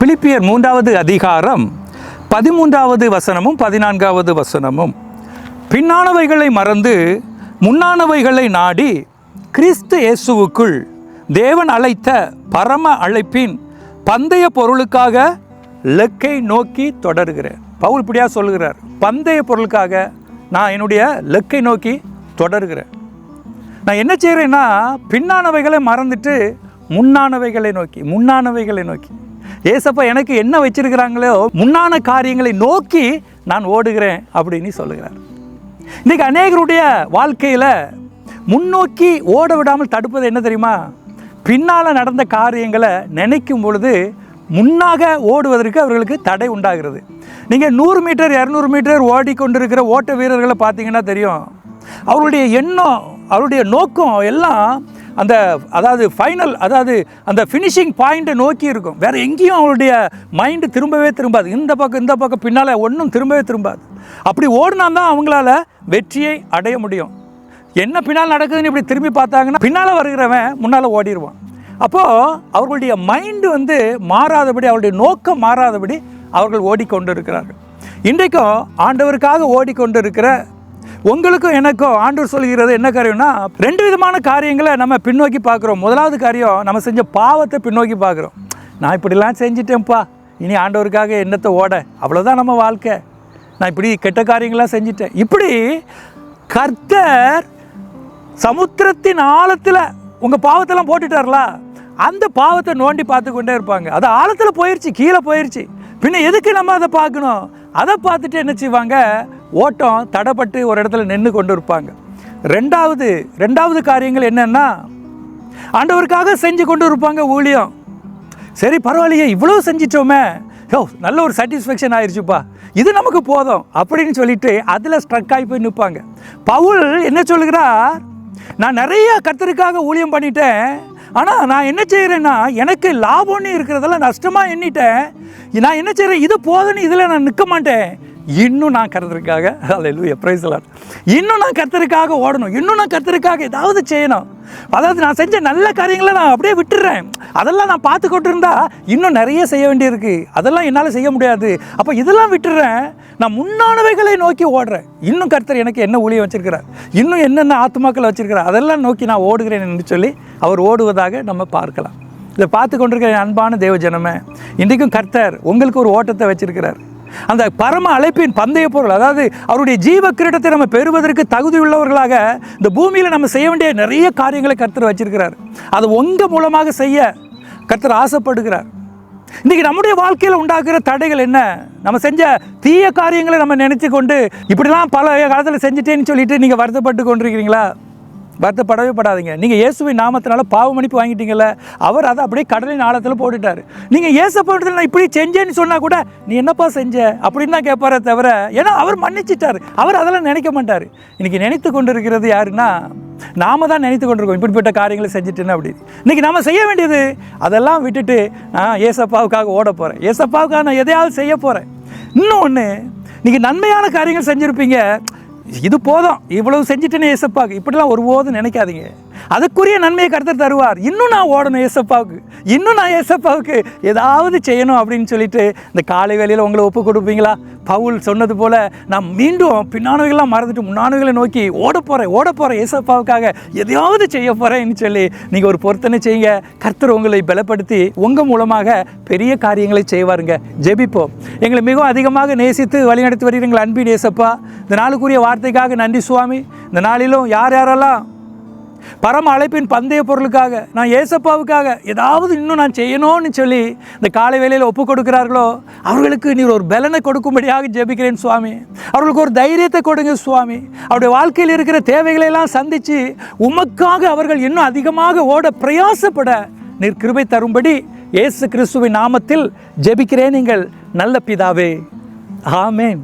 பிலிப்பியர் மூன்றாவது அதிகாரம் பதிமூன்றாவது வசனமும் பதினான்காவது வசனமும். பின்னானவைகளை மறந்து முன்னானவைகளை நாடி கிறிஸ்து இயேசுவுக்குள் தேவன் அழைத்த பரம அழைப்பின் பந்தய பொருளுக்காக லெக்கை நோக்கி தொடர்கிறேன். பவுல் இப்படியா சொல்லுகிறார் பந்தய பொருளுக்காக நான் என்னுடைய லெக்கை நோக்கி தொடர்கிறேன். நான் என்ன செய்கிறேன்னா பின்னானவைகளை மறந்துட்டு முன்னானவைகளை நோக்கி முன்னானவைகளை நோக்கி. ஏசப்பா எனக்கு என்ன வச்சிருக்கிறாங்களோ முன்னான காரியங்களை நோக்கி நான் ஓடுகிறேன் அப்படின்னு சொல்லுகிறார். இன்றைக்கி அநேகருடைய வாழ்க்கையில் முன்னோக்கி ஓட விடாமல் தடுப்பது என்ன தெரியுமா? பின்னால் நடந்த காரியங்களை நினைக்கும் பொழுது முன்னாக ஓடுவதற்கு அவர்களுக்கு தடை உண்டாகிறது. நீங்கள் நூறு மீட்டர் இரநூறு மீட்டர் ஓடிக்கொண்டிருக்கிற ஓட்ட வீரர்களை பார்த்தீங்கன்னா தெரியும். அவருடைய எண்ணம் அவருடைய நோக்கம் எல்லாம் அந்த அதாவது ஃபைனல் அதாவது அந்த ஃபினிஷிங் பாயிண்ட்டை நோக்கி இருக்கும். வேறு எங்கேயும் அவருடைய மைண்டு திரும்பவே திரும்பாது. இந்த பக்கம் இந்த பக்கம் பின்னால் ஒன்றும் திரும்பவே திரும்பாது. அப்படி ஓடினா தான் அவங்களால வெற்றியை அடைய முடியும். என்ன பின்னால் நடக்குதுன்னு இப்படி திரும்பி பார்த்தாங்கன்னா பின்னால் வருகிறவன் முன்னால் ஓடிடுவான் அப்போது அவர்களுடைய மைண்டு வந்து மாறாதபடி அவருடைய நோக்கம் மாறாதபடி அவர்கள் ஓடிக்கொண்டு இருக்கிறார்கள் இன்றைக்கும் ஆண்டவருக்காக ஓடிக்கொண்டு இருக்கிற உங்களுக்கும் எனக்கும் ஆண்டவர் சொல்கிறது என்ன காரியம்னா ரெண்டு விதமான காரியங்களை நம்ம பின்னோக்கி பார்க்குறோம். முதலாவது காரியம் நம்ம செஞ்ச பாவத்தை பின்னோக்கி பார்க்குறோம். நான் இப்படிலாம் செஞ்சிட்டேன்ப்பா. இனி ஆண்டவருக்காக என்னத்தை ஓட? அவ்வளோதான் நம்ம வாழ்க்கை. நான் இப்படி கெட்ட காரியங்களாம் செஞ்சிட்டேன். இப்படி கர்த்தர் சமுத்திரத்தின் ஆழத்தில் உங்கள் பாவத்தெல்லாம் போட்டுட்டார்ல? அந்த பாவத்தை நோண்டி பார்த்து கொண்டே இருப்பாங்க. அது ஆழத்தில் போயிடுச்சு கீழே போயிடுச்சு பின்ன எதுக்கு நம்ம அதை பார்க்கணும்? அதை பார்த்துட்டு என்ன செய்வாங்க? ஓட்டம் தடைப்பட்டு ஒரு இடத்துல நின்று கொண்டு இருப்பாங்க ரெண்டாவது ரெண்டாவது காரியங்கள் என்னென்னா ஆண்டவருக்காக செஞ்சு கொண்டு இருப்பாங்க ஊழியம். சரி பரவாயில்லையே இவ்வளோ செஞ்சிட்டோமே. யோ நல்ல ஒரு சாட்டிஸ்ஃபேக்ஷன் ஆயிடுச்சுப்பா இது நமக்கு போதும் அப்படின்னு சொல்லிட்டு அதில் ஸ்ட்ரக் ஆகி போய் நிற்பாங்க. பவுல் என்ன சொல்கிறார் நான் நிறைய கத்தருக்காக ஊழியம் பண்ணிட்டேன் ஆனால் நான் என்ன செய்கிறேன்னா எனக்கு லாபம்னு இருக்கிறதெல்லாம் நஷ்டமாக எண்ணிட்டேன். நான் என்ன செய்கிறேன் இது போதுன்னு இதில் நான் நிற்க மாட்டேன். இன்னும் நான் கருத்தருக்காக அல்ல பிரைஸ்லாட் இன்னும் நான் கர்த்தருக்காக ஓடணும். இன்னும் நான் கர்த்தருக்காக ஏதாவது செய்யணும். அதாவது நான் செஞ்ச நல்ல காரியங்களை நான் அப்படியே விட்டுடுறேன் அதெல்லாம் நான் பார்த்து கொண்டு இருந்தா இன்னும் நிறைய செய்ய வேண்டியிருக்கு. அதெல்லாம் என்னால் செய்ய முடியாது. அப்போ இதெல்லாம் விட்டுடுறேன் நான் முன்னானவைகளை நோக்கி ஓடுறேன். இன்னும் கர்த்தர் எனக்கு என்ன ஊழியம் வச்சிருக்கிறார்? இன்னும் என்னென்ன ஆத்மாக்களை வச்சிருக்கிறார்? அதெல்லாம் நோக்கி நான் ஓடுகிறேன் என்று சொல்லி அவர் ஓடுவதாக நம்ம பார்க்கலாம். இதை பார்த்து கொண்டிருக்கிற அன்பான தேவ ஜனமே இன்றைக்கும் கர்த்தர் உங்களுக்கு ஒரு ஓட்டத்தை வச்சிருக்கிறார். அந்த பரம அழைப்பின் பந்தய பொருள் அதாவது அவருடைய ஜீவ கிரீடத்தை நம்ம பெறுவதற்கு தகுதி உள்ளவர்களாக இந்த பூமியில் நம்ம செய்ய வேண்டிய நிறைய காரியங்களை கர்த்தர் வச்சிருக்கிறார். அது உங்கள் மூலமாக செய்ய கர்த்தர் ஆசைப்படுகிறார். இன்றைக்கி நம்முடைய வாழ்க்கையில் உண்டாக்குற தடைகள் என்ன? நம்ம செஞ்ச தீய காரியங்களை நம்ம நினச்சி கொண்டு இப்படிலாம் பல காலத்தில் செஞ்சுட்டேன்னு சொல்லிட்டு நீங்கள் வருத்தப்பட்டு கொண்டிருக்கிறீங்களா? வருத்தப்படவே படாதீங்க நீங்கள் இயேசுவை நாமத்தினால பாவ மன்னிப்பு வாங்கிட்டீங்கல்ல அவர் அதை அப்படியே கடலின் ஆழத்தில் போட்டுட்டார். நீங்கள் இயேசப்படத்தில் நான் இப்படி செஞ்சேன்னு சொன்னால் கூட நீ என்னப்பா செஞ்ச? அப்படின்னு தான் கேட்பாரே தவிர ஏன்னா அவர் மன்னிச்சிட்டார். அவர் அதெல்லாம் நினைக்க மாட்டார். இன்றைக்கி நினைத்து கொண்டு இருக்கிறது யாருன்னா நாம தான் நினைத்து கொண்டிருக்கோம். இப்படிப்பட்ட காரியங்களை செஞ்சுட்டேன்னு அப்படி. இன்றைக்கி நம்ம செய்ய வேண்டியது அதெல்லாம் விட்டுட்டு நான் ஏசப்பாவுக்காக ஓட போகிறேன் ஏசப்பாவுக்காக நான் எதையாவது செய்ய போகிறேன் இன்னும் ஒன்று நீங்கள் நன்மையான காரியங்கள் செஞ்சுருப்பீங்க. இது போதும். இவ்வளவு செஞ்சுட்டேனே இசப்பாக்கு இப்படிலாம் ஒருபோதும் நினைக்காதீங்க. அதுக்குரிய நன்மையை கருத்தர் தருவார். இன்னும் நான் ஓடணும் ஏசப்பாவுக்கு இன்னும் நான் ஏசப்பாவுக்கு ஏதாவது செய்யணும் அப்படின்னு சொல்லிட்டு இந்த காலை வேலையில் உங்களை ஒப்பு கொடுப்பீங்களா? பவுல் சொன்னது போல் நான் மீண்டும் பின்னானவைகள்லாம் மறந்துட்டு முன்னானவைகளை நோக்கி ஓட போகிறேன் ஓட போகிறேன் ஏசப்பாவுக்காக எதையாவது செய்ய போகிறேன்னு சொல்லி நீங்கள் ஒரு பொருத்தனை செய்யுங்க. கர்த்தர் உங்களை பலப்படுத்தி உங்கள் மூலமாக பெரிய காரியங்களை செய்வாருங்க. ஜெபிப்போம். எங்களை மிகவும் அதிகமாக நேசித்து வழிநடத்தி வருகிற அன்பின் ஏசப்பா இந்த நாளுக்குரிய வார்த்தைக்காக நன்றி சுவாமி. இந்த நாளிலும் யார் யாரெல்லாம் பரம அழைப்பின் பந்தய பொருளுக்காக நான் ஏசப்பாவுக்காக ஏதாவது இன்னும் நான் செய்யணும்னு சொல்லி இந்த காலை வேலையில் ஒப்பு கொடுக்கிறார்களோ அவர்களுக்கு நீர் ஒரு பலனை கொடுக்கும்படியாக ஜெபிக்கிறேன் சுவாமி. அவர்களுக்கு ஒரு தைரியத்தை கொடுங்க சுவாமி. அவருடைய வாழ்க்கையில் இருக்கிற தேவைகளை எல்லாம் சந்தித்து உமக்காக அவர்கள் இன்னும் அதிகமாக ஓட பிரயாசப்பட நீர் கிருபை தரும்படி இயேசு கிறிஸ்துவின் நாமத்தில் ஜெபிக்கிறேன் நீங்கள் நல்ல பிதாவே. ஆமேன்.